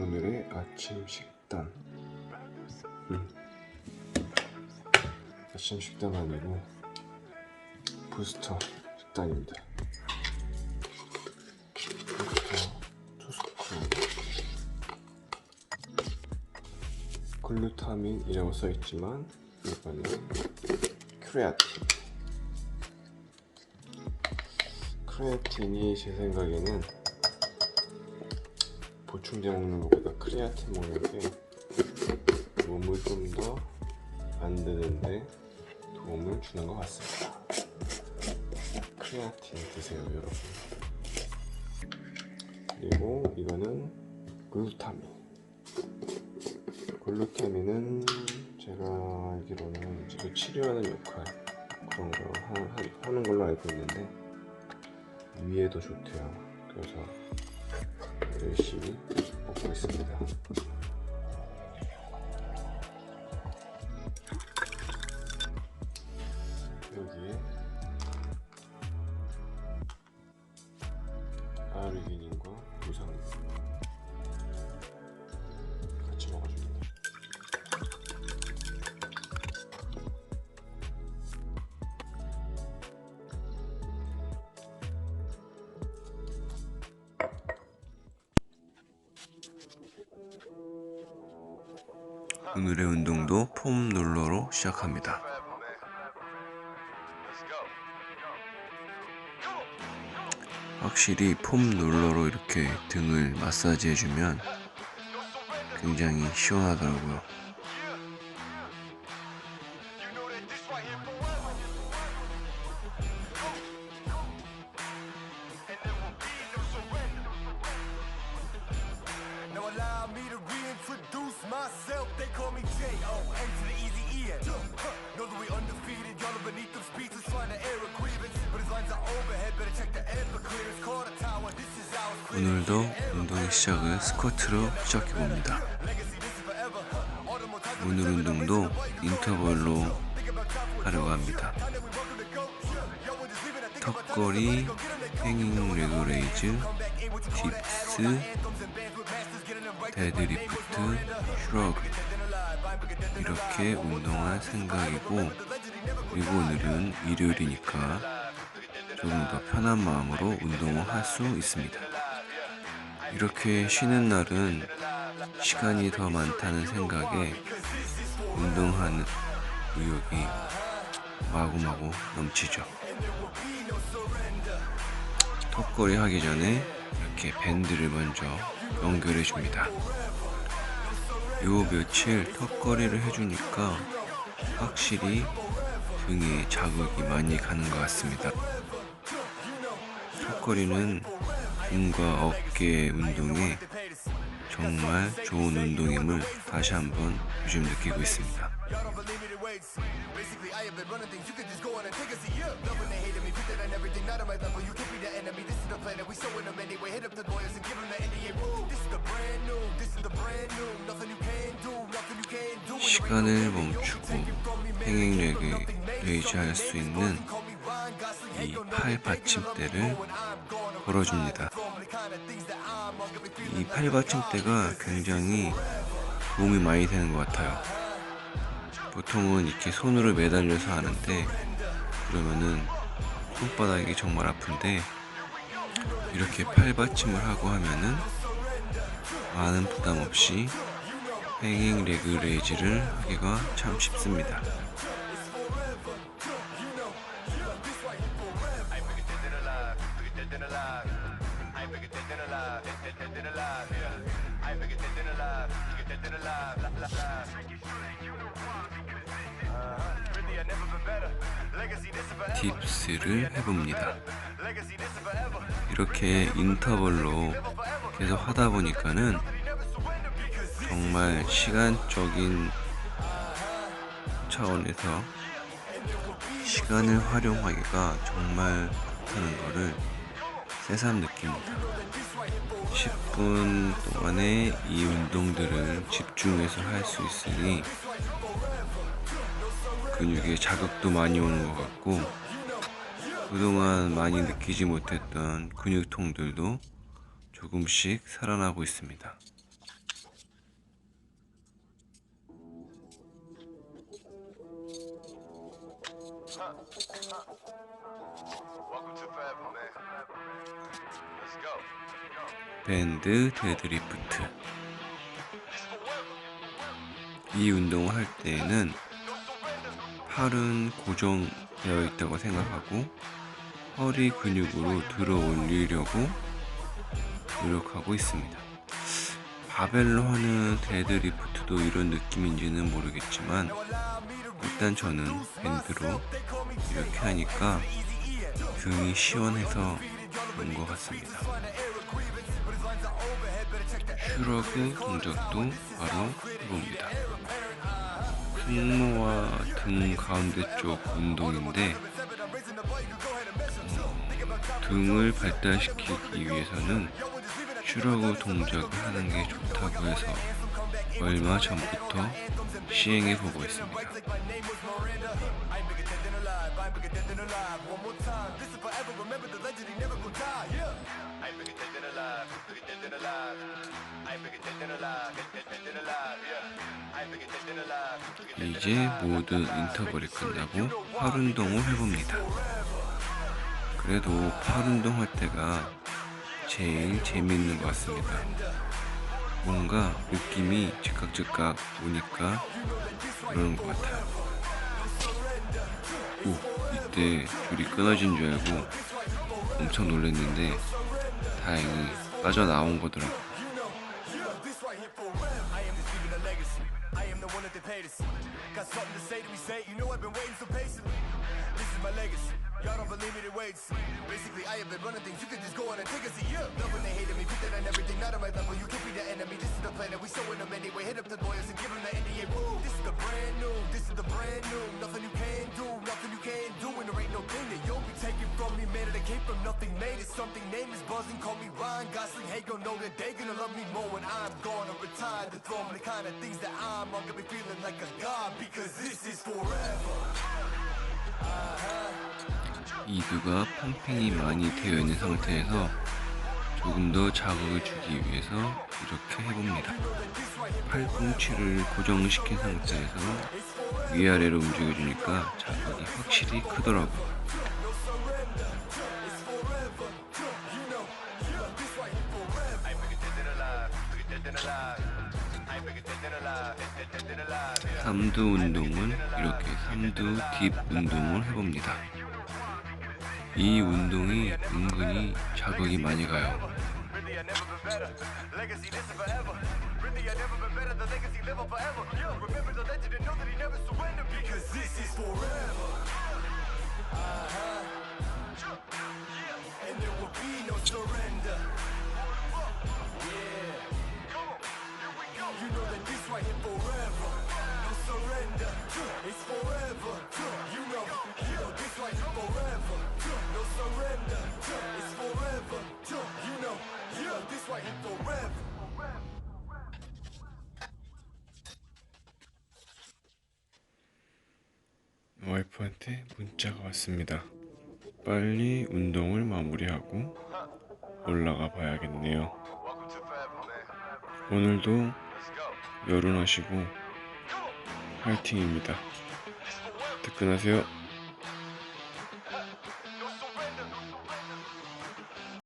오늘의 아침 식단. 음. 아침 식단 아니고 부스터 식단입니다. 글루타민이라고 써있지만 이거는 크레아틴. 크레아틴이 제 생각에는 보충제 먹는 것보다 크레아틴 먹는 게 몸을 좀 더 만드는데 도움을 주는 것 같습니다. 크레아틴 드세요, 여러분. 그리고 이거는 글루타민. 글루타민은 제가 알기로는 지금 치료하는 역할 그런 거 하, 하- 하는 걸로 알고 있는데 위에도 좋대요. 그래서 열심히 먹고 있습니다. 오늘의 운동도 폼 롤러로 시작합니다. 확실히 폼 롤러로 이렇게 등을 마사지 해주면 굉장히 시원하더라고요. Beneath them speeches trying to air a grievance. But his lines are overhead. Better check the air for clearance. The tower. This is ours. 오늘도 운동의 시작을 스쿼트로 시작해봅니다. 오늘 운동도 인터벌로 하려고 합니다. 턱걸이, 행잉 레그레이즈, 딥스, 데드리프트, 슈러그 이렇게 운동할 생각이고 그리고 오늘은 일요일이니까 조금 더 편한 마음으로 운동을 할 수 있습니다. 이렇게 쉬는 날은 시간이 더 많다는 생각에 운동하는 의욕이 마구마구 넘치죠. 턱걸이 하기 전에 이렇게 밴드를 먼저 연결해 줍니다. 요 며칠 턱걸이를 해주니까 확실히 등에 자극이 많이 가는 것 같습니다. 턱걸이는 등과 어깨 운동에 정말 좋은 운동임을 다시 한번 요즘 느끼고 있습니다. 시간을 멈추고 행행 레그 레이즈 할수 있는 이 팔 받침대를 걸어줍니다. 이 팔 받침대가 굉장히 도움이 많이 되는 것 같아요. 보통은 이렇게 손으로 매달려서 하는데 그러면은 손바닥이 정말 아픈데 이렇게 팔 받침을 하고 하면은 많은 부담 없이 행잉 레그 레이즈를 하기가 참 쉽습니다. 딥스를 해봅니다. 이렇게 인터벌로 계속 하다 보니까는 정말 시간적인 차원에서 시간을 활용하기가 정말 좋다는 거를 새삼 느낍니다. 10분 동안에 이 운동들을 집중해서 할 수 있으니 근육에 자극도 많이 오는 것 같고 그동안 많이 느끼지 못했던 근육통들도 조금씩 살아나고 있습니다. 밴드 데드리프트. 이 운동을 할 때에는 팔은 고정되어 있다고 생각하고 허리 근육으로 들어 올리려고 노력하고 있습니다. 바벨로 하는 데드리프트도 이런 느낌인지는 모르겠지만 일단 저는 밴드로 이렇게 하니까 등이 시원해서 좋은 것 같습니다. 슈러그 동작도 바로 해봅니다. 승모와 등 가운데 쪽 운동인데 어, 등을 발달시키기 위해서는 슈러그 동작을 하는 게 좋다고 해서 얼마 전부터 시행해 보고 있습니다. I ain't bigger dead than alive. Bigger dead than alive. I ain't bigger dead than alive. Dead, dead, dead than alive. Yeah. I ain't bigger dead than alive. Bigger dead 이제 모든 인터벌이 끝나고 팔 운동을 해봅니다. 그래도 팔 운동할 때가 제일 재미있는 것 같습니다. 뭔가 느낌이 즉각즉각 오니까 그러는 것 같아요. 오, 이때 줄이 끊어진 줄 알고 엄청 놀랐는데 다행히 빠져나온 it. Legacy. Y'all don't believe me, then wait. and see. Basically, I have been running things. You can just go on and take a seat. Gonna love me more when I'm gone or retired. The throne, the kind of things that I'm on. Gonna be feeling like a god because this is forever. 이두가 펌핑이 많이 되어 있는 상태에서 조금 더 자극을 주기 위해서 이렇게 해봅니다. 팔꿈치를 고정시킨 상태에서 위아래로 움직여주니까 자극이 확실히 크더라고요. 삼두 운동은 이렇게 삼두 딥 운동을 해봅니다. 이 운동이 은근히 자극이 많이 가요. 와이프한테 문자가 왔습니다. 빨리 운동을 마무리하고 올라가 봐야겠네요. 오늘도. 여론하시고 화이팅입니다. 뜨끈하세요.